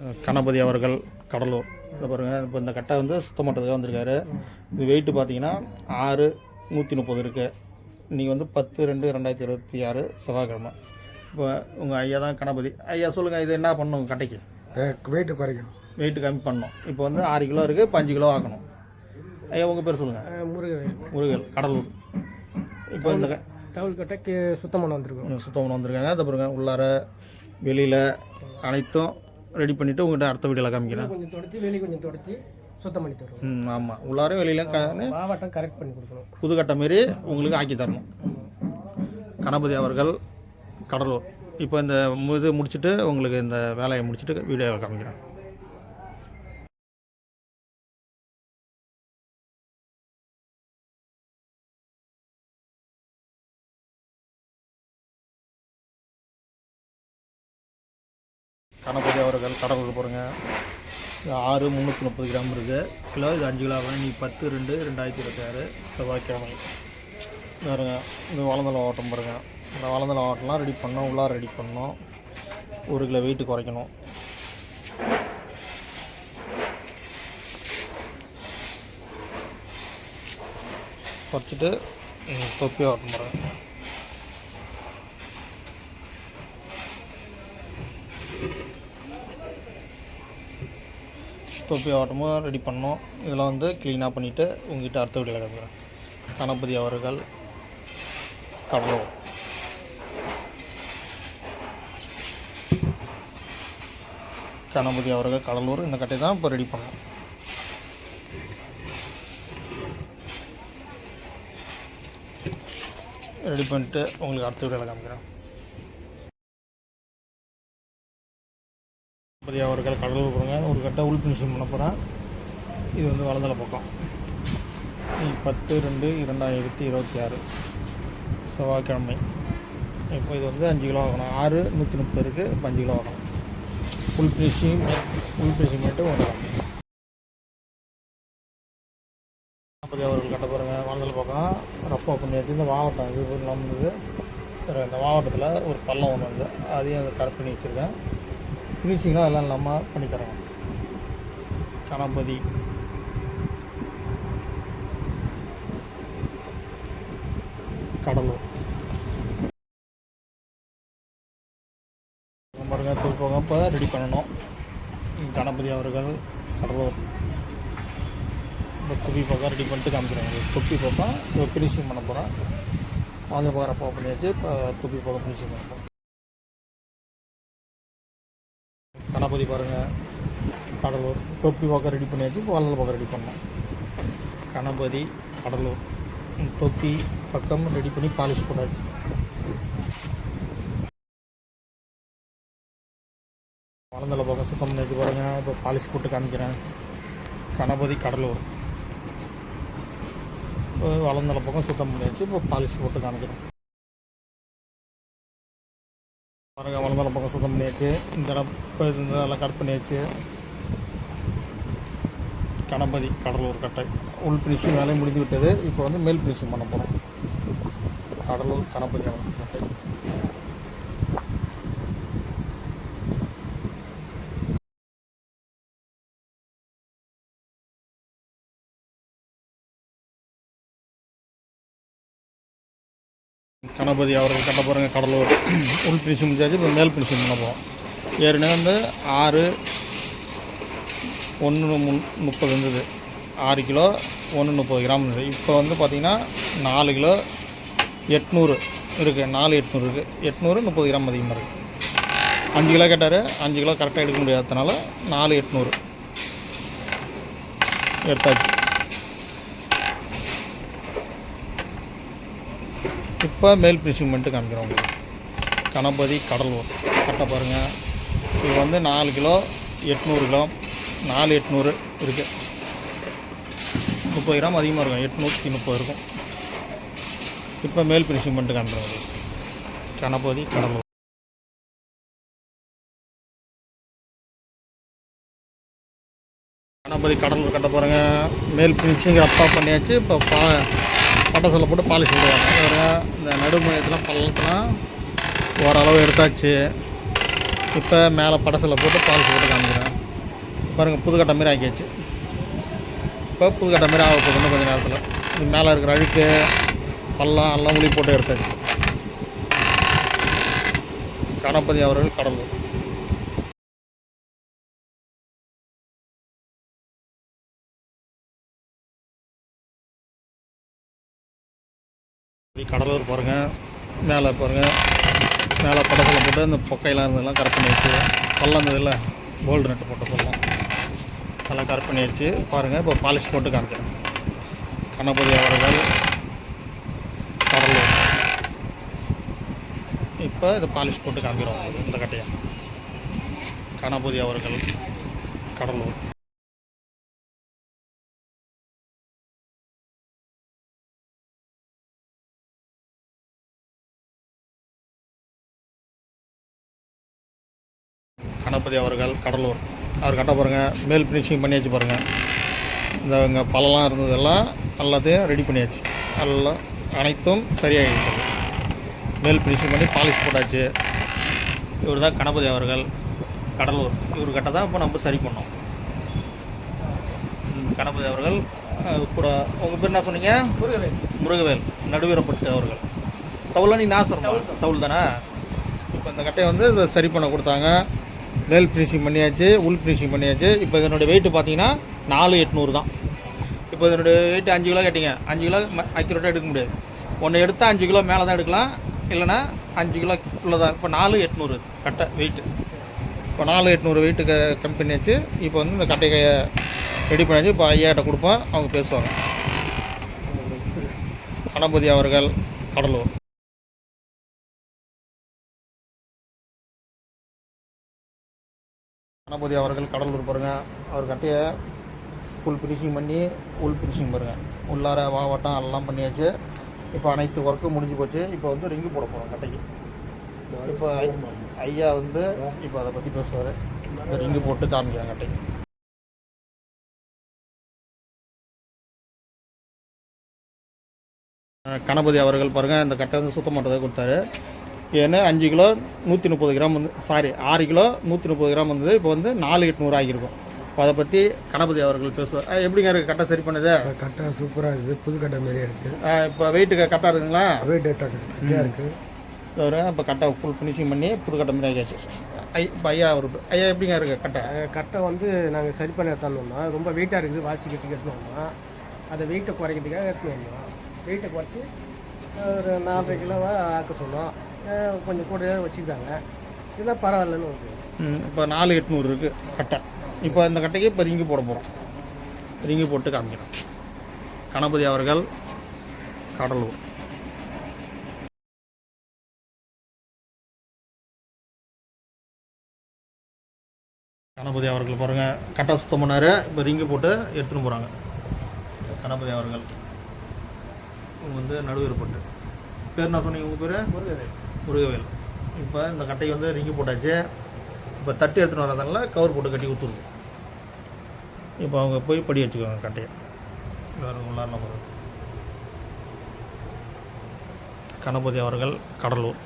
கணபதி அவர்கள் கடலூர். இதை பாருங்கள் இப்போ இந்த கட்டை வந்து சுத்தம் பண்ணுறதுக்காக வந்திருக்காரு. இது வெயிட்டு பார்த்தீங்கன்னா ஆறு நூற்றி முப்பது இருக்குது இன்றைக்கி வந்து பத்து ரெண்டு ரெண்டாயிரத்தி இருபத்தி ஆறு செவ்வாய்க்கிழமை. இப்போ உங்கள் ஐயா தான் கணபதி. ஐயா சொல்லுங்கள் இது என்ன பண்ணணும் கட்டைக்கு? வெயிட்டு குறைக்கணும். வெயிட்டு கம்மி பண்ணணும். இப்போ வந்து ஆறு கிலோ இருக்குது இப்போ அஞ்சு கிலோ ஆக்கணும். ஐயா உங்கள் பேர் சொல்லுங்கள் முருகன். முருகல் கடலூர். இப்போ இந்த க- தவுள் கட்டை சுத்தம் பண்ண வந்திருக்கோம். சுத்தம் பண்ண வந்திருக்காங்க. அதை பாருங்க உள்ளார வெளியில் அனைத்தும் ரெடி பண்ணிவிட்டு உங்கள்கிட்ட அடுத்த வீடியோவில் காமிக்கிறேன். கொஞ்சம் தொடச்சி வெளியே கொஞ்சம் தொடச்சி சுத்தம் பண்ணி தருவோம். ம் ஆமாம் உள்ளார வெளியில் க மாவட்டம் கரெக்ட் பண்ணி கொடுக்கணும். புதுக்கட்டை மாரி உங்களுக்கு ஆக்கி தரணும். கணபதி அவர்கள் கடலூர். இப்போ இந்த இது முடிச்சுட்டு உங்களுக்கு இந்த வேலையை முடிச்சுட்டு வீடியோவில் காமிக்கிறேன். கணபதி அவர்கள் கடலூர் போகிறேங்க ஆறு முந்நூற்றி முப்பது கிராம் இருக்குது கிலோ இது அஞ்சு கிலோ வாங்கி நீ பத்து ரெண்டு ரெண்டாயிரத்தி இருபத்தி ஆறு செவ்வாய்க்கிழமை. பாருங்க இந்த வளந்தலை ஓட்டம் பாருங்க. இந்த வளந்தலை ஓட்டம்லாம் ரெடி பண்ணோம் உள்ளார ரெடி பண்ணோம். ஒரு கிலோ வெயிட்டு குறைக்கணும். குறைச்சிட்டு தொப்பியாக தொப்பி ஓட்டம் பாருங்கள் தொப்பி ஆட்டமும் ரெடி பண்ணோம் இதெல்லாம் வந்து க்ளீனாக பண்ணிவிட்டு உங்ககிட்ட அடுத்த வீடியோவில் காமிக்கிறேன் கணபதி அவர்கள் கடலூர். கணபதி அவர்கள் கடலூர். இந்த கட்டை தான் இப்போ ரெடி பண்ணோம் ரெடி பண்ணிட்டு உங்களுக்கு அடுத்த வீடியோவில் காமிக்கிறேன் கணபதி அவர்கள் கடலூர் கொடுங்க. ஒரு கட்டை உள் ஃபினிஷிங் பண்ண போகிறேன் இது வந்து வலதல பக்கம். பத்து ரெண்டு இரண்டாயிரத்தி இருபத்தி ஆறு. செவ்வாய்க்கிழமை. இப்போ இது வந்து அஞ்சு கிலோ ஆகணும் ஆறு நூற்றி முப்பது இருக்குது இப்போ அஞ்சு கிலோ ஆகணும் உள் ஃபினிஷிங் உள் ஃபினிஷிங் மட்டும் வரலாம் நாற்பது அவர்கள் கட்ட பாருங்கள் வலதல பக்கம். ரஃபாக பண்ணியாச்சு. இந்த மாவட்டம் இது இல்லாமல் இருந்தது இந்த மாவட்டத்தில் ஒரு பள்ளம் ஒன்று வந்து அதையும் அதை கரெக்ட் பண்ணி வச்சுருக்கேன். ஃபினிஷிங்காக அதெல்லாம் இல்லாமல் பண்ணித்தரோம் கணபதி கடலூர். பாருங்க தூக்கம் இப்போ ரெடி பண்ணணும். கணபதி அவர்கள் கடலூர். இந்த குப்பி பக்கம் ரெடி பண்ணிட்டு காமிக்கிறாங்க. குப்பி பக்கம் இப்போ ஃபினிஷிங் பண்ண போகிறோம் வாங்க பக்கம் அப்போ பண்ணியாச்சு இப்போ துப்பி பக்கம் ஃபினிஷிங் பண்ண போகிறோம் கணபதி பாருங்கள் கடலூர். தொப்பி பக்கம் ரெடி பண்ணியாச்சு இப்போ வள்ளல் பக்கம் ரெடி பண்ணோம். கணபதி கடலூர். தொப்பி பக்கம் ரெடி பண்ணி பாலிஷ் போட்டாச்சு. வளர்ந்தல பக்கம் சுத்தம் பண்ணி வச்சு பாருங்க இப்போ பாலிஷ் போட்டு காமிக்கிறேன். கணபதி கடலூர். இப்போ வளர்ந்தல பக்கம் சுத்தம் பண்ணி வச்சு இப்போ பாலிஷ் போட்டு காமிக்கிறேன். பாருங்கள் வளர்ந்தால பக்கம் சுத்தம் பண்ணியாச்சு. இந்த இடம் இப்போ இதெல்லாம் கட் பண்ணியாச்சு. கணபதி கடலூர் கட்டை. உள் பினிஷிங் வேலை முடிந்து விட்டது. இப்போ வந்து மேல் பினிஷிங் பண்ண போகிறோம் கடலூர் கணபதி கட்டை. கணபதி அவர்கள் கட்ட போகிறாங்க கடலூர். உள் பினிஷிங் முடிஞ்சாச்சு இப்போ மேல் பினிஷிங் பண்ண போகிறோம் ஏற்கனவே வந்து ஆறு ஒன்று முன் முப்பது இருந்தது. ஆறு கிலோ ஒன்று முப்பது கிராம் இருந்தது. இப்போ வந்து பார்த்திங்கன்னா நாலு கிலோ எட்நூறு இருக்குது நாலு எட்நூறு இருக்குது எட்நூறு முப்பது கிராம் அதிகமாக இருக்குது அஞ்சு கிலோ கேட்டார். அஞ்சு கிலோ கரெக்டாக எடுக்க முடியாததுனால நாலு எட்நூறு எடுத்தாச்சு. இப்போ மேல் ஃபினிஷிங் பண்ணிட்டு காமிக்கிறோம் உங்களுக்கு. கணபதி கடலூர். கட்ட பாருங்கள் இது வந்து நாலு கிலோ எட்நூறு கிலோ நாலு எட்நூறு இருக்குது முப்பது கிராம் அதிகமாக இருக்கும். எட்நூற்றி முப்பது இருக்கும். இப்போ மேல் ஃபினிஷிங் பண்ணிட்டு காமிக்கிறோம் கணபதி கடலூர். கணபதி கடலூர் கட்ட போகிறேங்க மேல் ஃபினிஷிங் அப்பா பண்ணியாச்சு. இப்போ பா பட்டசலை போட்டு பாலிஷ் விடுவாங்க வேறு இந்த நடுமையத்தில் பள்ளத்தெலாம் ஓரளவு எடுத்தாச்சு. இப்போ மேலே படசில் போட்டு பாலிஷ் போட்டு காமிக்கிறேன். பாருங்கள் புதுக்கட்டை மாரி ஆக்கியாச்சு இப்போ புதுக்கட்டை மாரி ஆக போகுது இன்னும் கொஞ்சம் நேரத்தில். இது மேலே இருக்கிற அழுக்கு பல்லாம் எல்லாம் உளி போட்டு எடுத்தாச்சு. கணபதி அவர்கள் கடலூர் கடலூர் பாருங்க. மேலே பாருங்க. மேலே படத்தில் போட்டு அந்த பொக்கையெல்லாம் இருந்ததெல்லாம் கரெக்ட் பண்ணி வச்சு பள்ளம் இருந்ததில்ல கோல்டு நட்டு போட்ட பள்ளம் நல்லா கரெக்ட் பண்ணிடுச்சு பாருங்கள் இப்போ பாலிஷ் போட்டு காமிக்கிறேன். கணபதி அவர்கள் கடலூர். இப்போ இதை பாலிஷ் போட்டு காமிக்கிறோம் இந்த கட்டையை. கணபதி அவர்கள் கடலூர். கணபதி அவர்கள் கடலூர். அவர் கட்ட பாருங்கள் மேல் ஃபினிஷிங் பண்ணியாச்சு பாருங்கள் இந்த இங்கே பழலாம் இருந்ததெல்லாம் எல்லாத்தையும் ரெடி பண்ணியாச்சு. எல்லாம் அனைத்தும் சரியாகிடுச்சு மேல் ஃபினிஷிங் பண்ணி பாலிஷ் போட்டாச்சு. இவர் தான் கணபதி அவர்கள் கடலூர். இவர் கட்ட தான் இப்போ நம்ம சரி பண்ணோம். கணபதி அவர்கள் கூட உங்கள் பேர் என்ன சொன்னீங்க? முருகவேல். முருகவேல் நடுவீரப்பட்டு அவர்கள். தவுலா நீ நாசரம் தவுல் தானே? இப்போ இந்த கட்டையை வந்து இதை சரி பண்ண கொடுத்தாங்க. மேல் ஃபினிஷிங் பண்ணியாச்சு உள் ஃபினிஷிங் பண்ணியாச்சு. இப்போ இதனுடைய வெயிட்டு பார்த்தீங்கன்னா நாலு எட்நூறு தான். இப்போ இதனுடைய வெயிட் அஞ்சு கிலோ கேட்டிங்க. அஞ்சு கிலோ அக்யூரேட்டாக எடுக்க முடியாது. ஒன்று எடுத்தால் அஞ்சு கிலோ மேலே தான் எடுக்கலாம். இல்லைன்னா அஞ்சு கிலோ உள்ளே தான் இப்போ நாலு எட்நூறு கட்டை வெயிட்டு இப்போ நாலு எட்நூறு வெயிட்டுக்கு கம்மி பண்ணியாச்சு. இப்போ வந்து இந்த கட்டையை ரெடி பண்ணியாச்சு. இப்போ ஐயாட்ட கொடுப்போம். அவங்க பேசுவாங்க. கணபதி அவர்கள் கடலூர். கணபதி அவர்கள் கடலூர் பாருங்க. அவர் கட்டையை ஃபுல் ஃபினிஷிங் பண்ணி உள் ஃபினிஷிங் பாருங்க. உள்ளார வாவட்டம் எல்லாம் பண்ணியாச்சு. இப்போ அனைத்து ஒர்க்கும் முடிஞ்சு போச்சு. இப்போ வந்து ரிங்கு போட போகிறோம் கட்டைக்கு. இப்போ ஐயா வந்து இப்போ அதை பற்றி பேசுவார். இந்த ரிங்கு போட்டு காமிக்கிறேன் கட்டைக்கு. கணபதி அவர்கள் பாருங்கள் இந்த கட்டை வந்து சுத்தம் பண்ணுறதை கொடுத்தாரு. ஏன்னா அஞ்சு கிலோ நூற்றி முப்பது கிராம் வந்து சாரி ஆறு கிலோ நூற்றி முப்பது கிராம் வந்தது. இப்போ வந்து நாலு எட்நூறு ஆகியிருக்கும். இப்போ அதை பற்றி கணபதி அவர்கள் பேசுவார். எப்படிங்க இருக்குது கட்டை சரி பண்ணுது? கட்டை சூப்பராக இருக்குது புது கட்டை மாரியே இருக்குது இப்போ வெயிட்டுக்கு கரெக்டாக இருக்குங்களா? வெயிட் கட்டியாக இருக்குது ஒரு இப்போ கட்டை ஃபுல் ஃபினிஷிங் பண்ணி புது கட்டை மாதிரி ஆகியாச்சு. ஐ இப்போ ஐயா அவர் ஐயா எப்படிங்க இருக்குது கட்டை? கட்டை வந்து நாங்கள் சரி பண்ணி எடுத்தாந்தோம்னா ரொம்ப வெயிட்டாக இருக்குது. வாசிக்கிறதுக்கு எடுத்துனோம்னா அதை வெயிட்டை குறைக்கிறதுக்காக எடுத்துன்னு வந்தோம். வெயிட்டை குறைச்சி ஒரு நாலரை கிலோவாக ஆக்க சொன்னோம். கொஞ்சம் கூட வச்சுக்கிட்டாங்க இதெல்லாம் பரவாயில்லன்னு ம், இப்போ நாலு எட்நூறு இருக்குது கட்டை. இப்போ இந்த கட்டைக்கு இப்போ ரிங்கு போட போகிறோம் ரிங்கு போட்டு காமிக்கிறோம். கணபதி அவர்கள் கடலூர். கணபதி அவர்கள் பாருங்கள் கட்டை சுத்தம் பண்ணார். இப்போ ரிங்கு போட்டு எடுத்துன்னு போகிறாங்க கணபதி அவர்கள். இவங்க வந்து நடுவர் பட்டு. பேர் என்ன சொன்னீங்க உங்கள் பேர்? முருகவேல் முருகவேல் இப்போ இந்த கட்டைக்கு வந்து ரிங்கி போட்டாச்சு. இப்போ தட்டி எடுத்துன்னு வரதுனால கவர் போட்டு கட்டி ஊற்றுருது இப்போ அவங்க போய் படி வச்சுக்குவாங்க கட்டையை. வேறு உள்ளாரில் போகிறது கணபதி அவர்கள் கடலூர்.